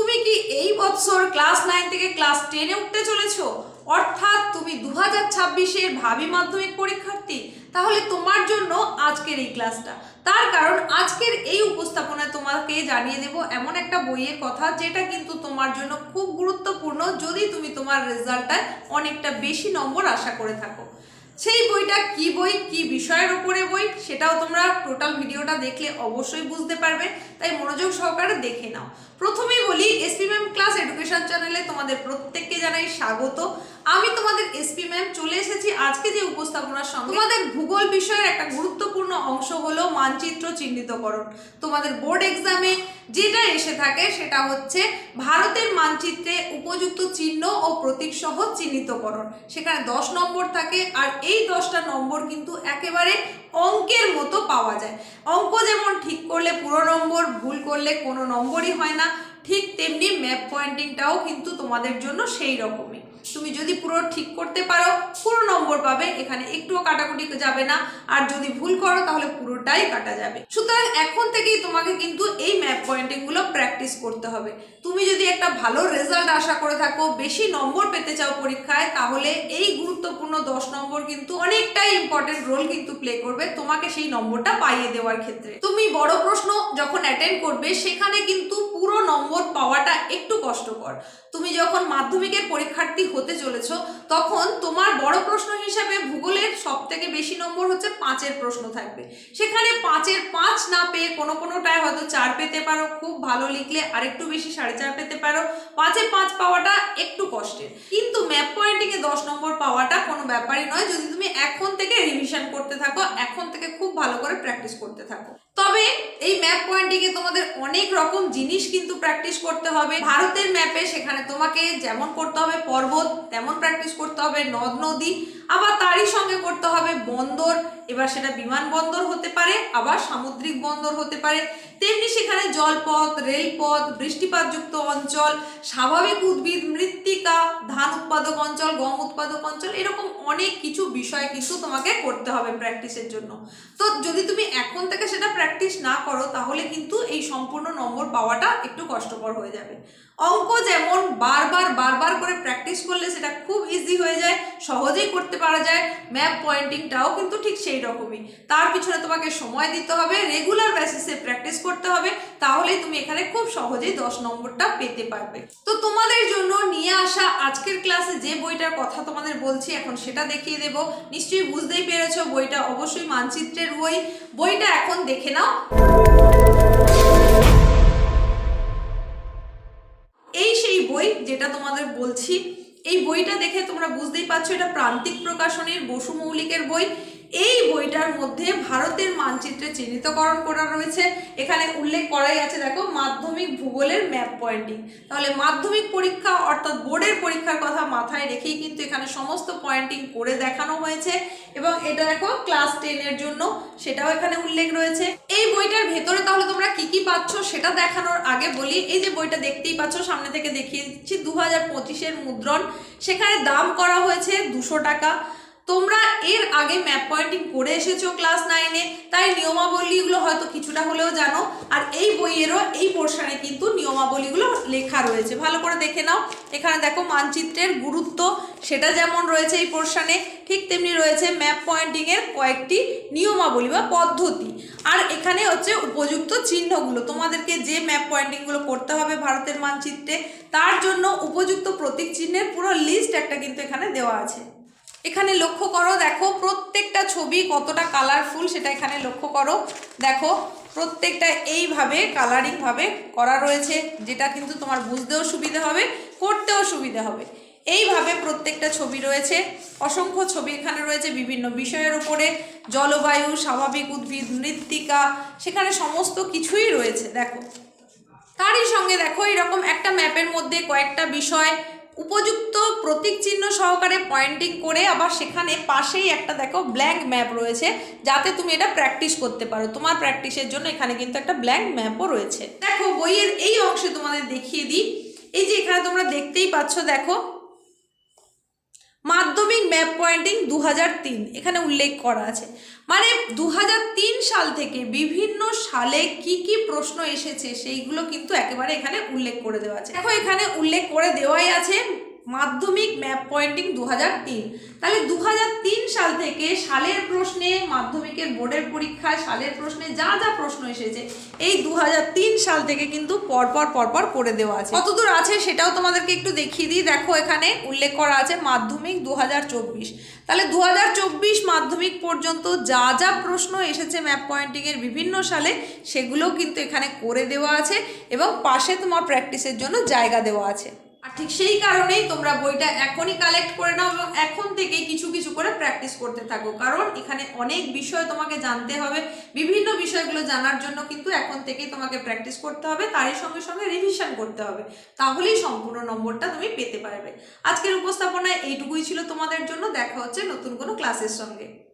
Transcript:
তুমি কি এই বছর ক্লাস নাইন থেকে ক্লাস টেনে উঠতে চলেছো? অর্থাৎ তুমি দু হাজার ছাব্বিশের ভাবি মাধ্যমিক পরীক্ষার্থী। তাহলে তোমার জন্য আজকের এই ক্লাসটা। তার কারণ আজকের এই উপস্থাপনায় তোমাকে জানিয়ে দেব এমন একটা বইয়ের কথা যেটা কিন্তু তোমার জন্য খুব গুরুত্বপূর্ণ, যদি তুমি তোমার রেজাল্টটায় অনেকটা বেশি নম্বর আশা করে থাকো। সেই বইটা কি বই, কি বিষয়ের উপরে বই, সেটাও তোমরা টোটাল ভিডিওটা দেখলে অবশ্যই বুঝতে পারবে। তাই মনোযোগ সহকারে দেখে নাও। প্রথমেই বলি এসপি ম্যাম ক্লাস এডুকেশন চ্যানেলে তোমাদের প্রত্যেককে জানাই স্বাগত। আমি তোমাদের এসপি ম্যাম চলে এসেছি আজকে যে উপস্থাপনার সঙ্গে। তোমাদের ভূগোল বিষয়ের একটা গুরুত্বপূর্ণ অংশ হলো মানচিত্র চিহ্নিতকরণ। তোমাদের বোর্ড এক্সামে যেটা এসে থাকে সেটা হচ্ছে ভারতের মানচিত্রে উপযুক্ত চিহ্ন ও প্রতীক সহ চিহ্নিতকরণ। সেখানে দশ নম্বর থাকে আর এই দশটা নম্বর কিন্তু একেবারে অঙ্কের মতো পাওয়া যায়। অঙ্ক যেমন ঠিক করলে পুরো নম্বর, ভুল করলে কোনো নম্বরই হয় না। ঠিক তেমনি ম্যাপ পয়েন্টিংটাও কিন্তু তোমাদের জন্য সেই রকমই তুমি যদি পুরো ঠিক করতে পারো, পুরো নম্বর পাবে, এখানে একটুও কাটাকুটি যাবে না। আর যদি ভুল করো, তাহলে পুরোটাই কাটা যাবে। সুতরাং এখন থেকেই তোমাকে কিন্তু এই ম্যাপ পয়েন্টিংগুলো প্র্যাকটিস করতে হবে। তুমি যদি একটা ভালো রেজাল্ট আশা করে থাকো, বেশি নম্বর পেতে চাও পরীক্ষায়, তাহলে এই গুরুত্বপূর্ণ দশ নম্বর কিন্তু অনেকটাই ইম্পর্টেন্ট রোল কিন্তু প্লে করবে তোমাকে সেই নম্বরটা পাইয়ে দেওয়ার ক্ষেত্রে। তুমি বড় প্রশ্ন যখন অ্যাটেন্ড করবে, সেখানে কিন্তু পুরো নম্বর পাওয়াটা একটু কষ্টকর। তুমি যখন মাধ্যমিকের পরীক্ষার্থী হতে চলেছো, তখন তোমার বড় প্রশ্ন হিসাবে ভূগোলের সব থেকে বেশি নম্বর হচ্ছে পাঁচের প্রশ্ন থাকবে। সেখানে পাঁচের পাঁচ না পেয়ে কোনো কোনোটায় হয়তো চার পেতে পারো, খুব ভালো লিখলে আরেকটু বেশি সাড়ে চার পেতে পারো। পাঁচে পাঁচ পাওয়াটা একটু কষ্টের। কিন্তু ম্যাপ পয়েন্টিংয়ে দশ নম্বর পাওয়াটা কোনো ব্যাপারই নয়, যদি তুমি এখন থেকে রিভিশন করতে থাকো, এখন থেকে খুব ভালো করে প্র্যাকটিস করতে থাকো। তবে এই ম্যাপ পয়েন্টিংয়ে তোমাদের অনেক রকম জিনিস কিন্তু প্র্যাকটিস করতে হবে। ভারতের ম্যাপে সেখানে তোমাকে যেমন করতে হবে পর্বত, তেমন প্র্যাকটিস করতে হবে নদ নদী আবার তারই সঙ্গে করতে হবে বন্দর। এবার সেটা বিমানবন্দর হতে পারে, আবার সামুদ্রিক বন্দর হতে পারে। তেমনি সেখানে জলপথ, রেলপথ, বৃষ্টিপাতযুক্ত অঞ্চল, স্বাভাবিক উদ্ভিদ, মৃত্তিকা, ধান উৎপাদক অঞ্চল, গম উৎপাদক অঞ্চল, এরকম অনেক কিছু বিষয় কিন্তু তোমাকে করতে হবে প্র্যাকটিসের জন্য। তো যদি তুমি এখন থেকে সেটা প্র্যাকটিস না করো, তাহলে কিন্তু এই সম্পূর্ণ নম্বর পাওয়াটা একটু কষ্টকর হয়ে যাবে। অঙ্ক যেমন বারবার বারবার করে প্র্যাকটিস করলে সেটা খুব ইজি হয়ে যায়, সহজেই করতে পারা যায় ম্যাপ পয়েন্টিংটাও কিন্তু ঠিক সেই রকমই তার পিছনে তোমাকে সময় দিতে হবে রেগুলার বেসিসে প্র্যাকটিস করতে হবে, তাহলেই তুমি এখানে খুব সহজেই দশ নম্বরটা পেতে পারবে। তো তোমাদের জন্য নিয়ে আসা আজকের ক্লাসে যে বইটার কথা তোমাদের বলছি, এখন সেটা দেখিয়ে দেব। নিশ্চয়ই বুঝতেই পেরেছ, বইটা অবশ্যই মানচিত্রের বই। বইটা এখন দেখে নাও। এই সেই বই যেটা তোমাদের বলছি এই বইটা দেখে তোমরা বুঝতেই পারছ এটা প্রান্তিক প্রকাশনীর বসু মৌলিকের বই। এই বইটার মধ্যে ভারতের মানচিত্রে চিহ্নিতকরণ করা রয়েছে। এখানে উল্লেখ করাই আছে, দেখো, মাধ্যমিক ভূগোলের ম্যাপ পয়েন্টিং। তাহলে মাধ্যমিক পরীক্ষা অর্থাৎ বোর্ডের পরীক্ষার কথা মাথায় রেখেই কিন্তু এখানে সমস্ত পয়েন্টিং করে দেখানো হয়েছে। এবং এটা দেখো, ক্লাস টেনের জন্য সেটাও এখানে উল্লেখ রয়েছে। এই বইটার ভেতরে তাহলে তোমরা কি কি পাচ্ছ সেটা দেখানোর আগে বলি। এই যে বইটা দেখতেই পাচ্ছ, সামনে থেকে দেখিয়ে দিচ্ছি দু হাজার মুদ্রণ। সেখানে দাম করা হয়েছে দুশো টাকা। এর আগে ম্যাপ পয়েন্টিং করে এসেছ ক্লাস নাইনে তাই নিয়মাবলীগুলো হয়তো কিছুটা হলেও জানো। আর এই বইয়েরও এই পোর্শনে কিন্তু নিয়মাবলীগুলো লেখা রয়েছে। ভালো করে দেখে নাও। এখানে দেখো মানচিত্রের গুরুত্ব, সেটা যেমন রয়েছে এই পোর্শনে ঠিক তেমনি রয়েছে ম্যাপ পয়েন্টিংয়ের কয়েকটি নিয়মাবলী বা পদ্ধতি। আর এখানে হচ্ছে উপযুক্ত চিহ্নগুলো। তোমাদেরকে যে ম্যাপ পয়েন্টিংগুলো করতে হবে ভারতের মানচিত্রে, তার জন্য উপযুক্ত প্রতীক চিহ্নের পুরো লিস্ট একটা কিন্তু এখানে দেওয়া আছে। এখানে লক্ষ্য করো, দেখো প্রত্যেকটা ছবি কতটা কালারফুল সেটা এখানে লক্ষ্য করো। দেখো প্রত্যেকটা এইভাবে কালারিংভাবে করা রয়েছে, যেটা কিন্তু তোমার বুঝতেও সুবিধা হবে, করতেও সুবিধা হবে। এইভাবে প্রত্যেকটা ছবি রয়েছে। অসংখ্য ছবি এখানে রয়েছে বিভিন্ন বিষয়ের উপরে। জলবায়ু, স্বাভাবিক উদ্ভিদ, মৃত্তিকা, সেখানে সমস্ত কিছুই রয়েছে, দেখো। তারই সঙ্গে দেখো এরকম একটা ম্যাপের মধ্যে কয়েকটা বিষয় উপযুক্ত প্রতীক চিহ্ন সহকারে পয়েন্টিং করে আবার সেখানে পাশেই একটা দেখো ব্ল্যাঙ্ক ম্যাপ রয়েছে, যাতে তুমি এটা প্র্যাকটিস করতে পারো। তোমার প্র্যাকটিসের জন্য এখানে কিন্তু একটা ব্ল্যাঙ্ক ম্যাপও রয়েছে। দেখো বইয়ের এই অংশে তোমাদের দেখিয়ে দিই। এই যে এখানে তোমরা দেখতেই পাচ্ছ, দেখো মাধ্যমিক ম্যাপ পয়েন্টিং দু হাজার তিন, এখানে উল্লেখ করা আছে। মানে দু হাজার তিন সাল থেকে বিভিন্ন সালে কি কি প্রশ্ন এসেছে, সেইগুলো কিন্তু একেবারে এখানে উল্লেখ করে দেওয়া আছে। দেখো এখানে উল্লেখ করে দেওয়াই আছে মাধ্যমিক ম্যাপ পয়েন্টিং দু হাজার তিন। তাহলে দু হাজার তিন সাল থেকে সালের প্রশ্নে, মাধ্যমিকের বোর্ডের পরীক্ষায় সালের প্রশ্নে যা যা প্রশ্ন এসেছে, এই দু হাজার তিন সাল থেকে কিন্তু পরপর পরপর করে দেওয়া আছে। কতদূর আছে সেটাও তোমাদেরকে একটু দেখিয়ে দিই। দেখো এখানে উল্লেখ করা আছে মাধ্যমিক দু হাজার চব্বিশ। তাহলে দু হাজার চব্বিশ মাধ্যমিক পর্যন্ত যা যা প্রশ্ন এসেছে ম্যাপ পয়েন্টিংয়ের বিভিন্ন সালে, সেগুলোও কিন্তু এখানে করে দেওয়া আছে এবং পাশে তোমার প্র্যাকটিসের জন্য জায়গা দেওয়া আছে। আর ঠিক সেই কারণেই তোমরা বইটা এখনই কালেক্ট করে নাও এবং এখন থেকেই কিছু কিছু করে প্র্যাকটিস করতে থাকো। কারণ এখানে অনেক বিষয় তোমাকে জানতে হবে, বিভিন্ন বিষয়গুলো জানার জন্য কিন্তু এখন থেকেই তোমাকে প্র্যাকটিস করতে হবে, তারই সঙ্গে সঙ্গে রিভিশন করতে হবে। তাহলেই সম্পূর্ণ নম্বরটা তুমি পেতে পারবে। আজকের উপস্থাপনায় এইটুকুই ছিল তোমাদের জন্য। দেখা হচ্ছে নতুন কোনো ক্লাসের সঙ্গে।